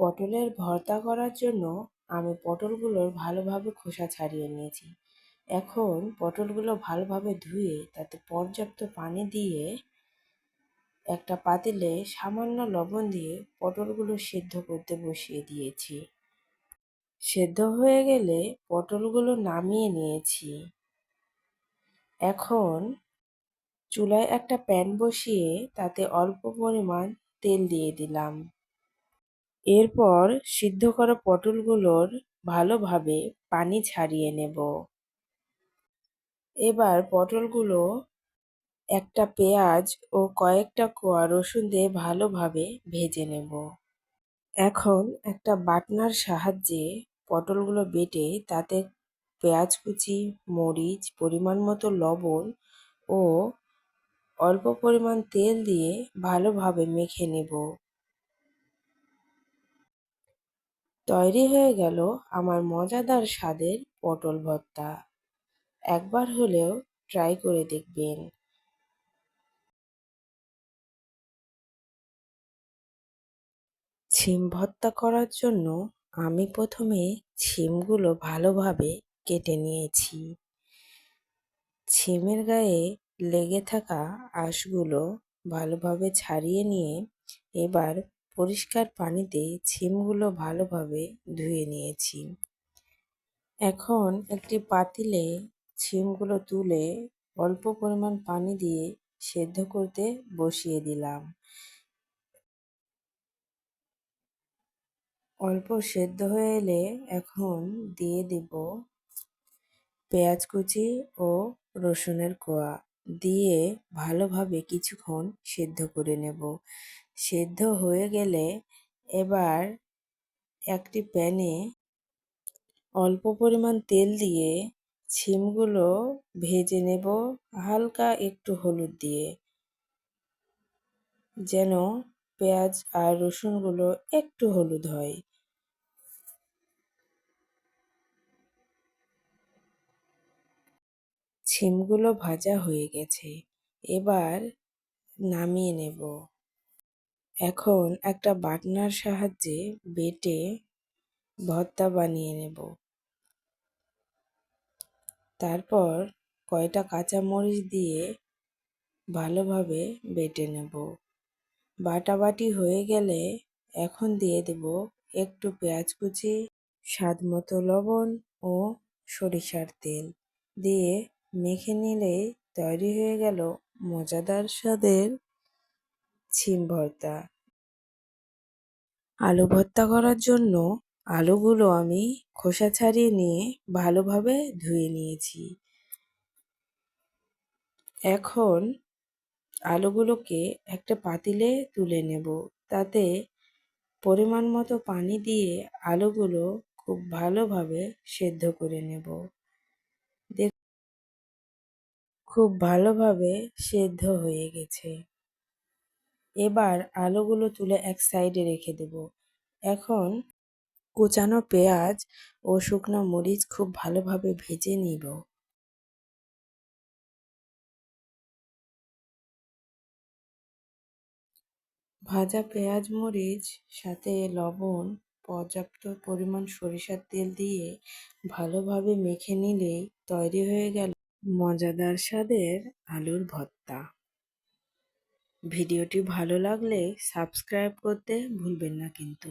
পটলের ভর্তা করার জন্য আমি পটলগুলোর ভালোভাবে খোসা ছাড়িয়ে নিয়েছি। এখন পটলগুলো ভালোভাবে ধুয়ে তাতে পর্যাপ্ত পানি দিয়ে একটা পাতিলে সামান্য লবণ দিয়ে পটলগুলো সেদ্ধ করতে বসিয়ে দিয়েছি। সেদ্ধ হয়ে গেলে পটলগুলো নামিয়ে নিয়েছি। এখন চুলায় একটা প্যান বসিয়ে তাতে অল্প পরিমাণ তেল দিয়ে দিলাম। এরপর সিদ্ধ করা পটলগুলোর ভালোভাবে পানি ছাড়িয়ে নেব। এবার পটলগুলো একটা পেঁয়াজ ও কয়েকটা কোয়া রসুন দিয়ে ভালোভাবে ভেজে নেব। এখন একটা বাটনার সাহায্যে পটলগুলো বেটে তাতে পেঁয়াজ কুচি, মরিচ, পরিমাণ মতো লবণ ও অল্প পরিমাণ তেল দিয়ে ভালোভাবে মেখে নেব। তৈরি হয়ে গেল আমার মজাদার স্বাদের পটল ভর্তা। একবার হলেও ট্রাই করে দেখবেন। ছিম ভর্তা করার জন্য আমি প্রথমে ছিমগুলো ভালোভাবে কেটে নিয়েছি। ছিমের গায়ে লেগে থাকা আঁশগুলো ভালোভাবে ছাড়িয়ে নিয়ে এবার পরিষ্কার পানিতে ছিমগুলো ভালোভাবে ধুয়ে নিয়েছি। এখন একটি পাতিলে ছিমগুলো তুলে অল্প পরিমাণ পানি দিয়ে সেদ্ধ করতে বসিয়ে দিলাম। অল্প সেদ্ধ হয়ে এলে এখন দিয়ে দেব পেঁয়াজ কুচি ও রসুনের কোয়া। দিয়ে ভালোভাবে কিছুক্ষণ সেদ্ধ করে নেব। সেদ্ধ হয়ে গেলে এবার একটি প্যানে অল্প পরিমাণ তেল দিয়ে ছিমগুলো ভেজে নেব, হালকা একটু হলুদ দিয়ে। যেন পেঁয়াজ আর রসুনগুলো একটু হলুদ হয়। ছিমগুলো ভাজা হয়ে গেছে, এবার নামিয়ে নেব। এখন একটা বাটনার সাহায্যে বেটে ভর্তা বানিয়ে নেব। তারপর কয়টা কাঁচামরিচ দিয়ে ভালোভাবে বেটে নেব। বাটাবাটি হয়ে গেলে এখন দিয়ে দেব একটু পেঁয়াজ কুচি, স্বাদ মতো লবণ ও সরিষার তেল। দিয়ে মেখে নিলে তৈরি হয়ে গেল মজাদার স্বাদের ছিম ভর্তা। আলু ভর্তা করার জন্য আলুগুলো আমি খোসা ছাড়িয়ে নিয়ে ভালোভাবে ধুয়ে নিয়েছি। এখন আলুগুলোকে একটা পাতিলে তুলে নেব। তাতে পরিমাণ মতো পানি দিয়ে আলুগুলো খুব ভালোভাবে সেদ্ধ করে নেব। খুব ভালোভাবে সেদ্ধ হয়ে গেছে। এবার আলুগুলো তুলে এক সাইডে রেখে দেব। এখন কুচানো পেঁয়াজ ও শুকনো মরিচ খুব ভালোভাবে ভেজে নিব। ভাজা পেঁয়াজ, মরিচ, সাথে লবণ, পর্যাপ্ত পরিমাণ সরিষার তেল দিয়ে ভালোভাবে মেখে নিলেই তৈরি হয়ে গেল মজাদার স্বাদের আলুর ভর্তা। ভিডিওটি ভালো লাগলে সাবস্ক্রাইব করতে ভুলবেন না কিন্তু।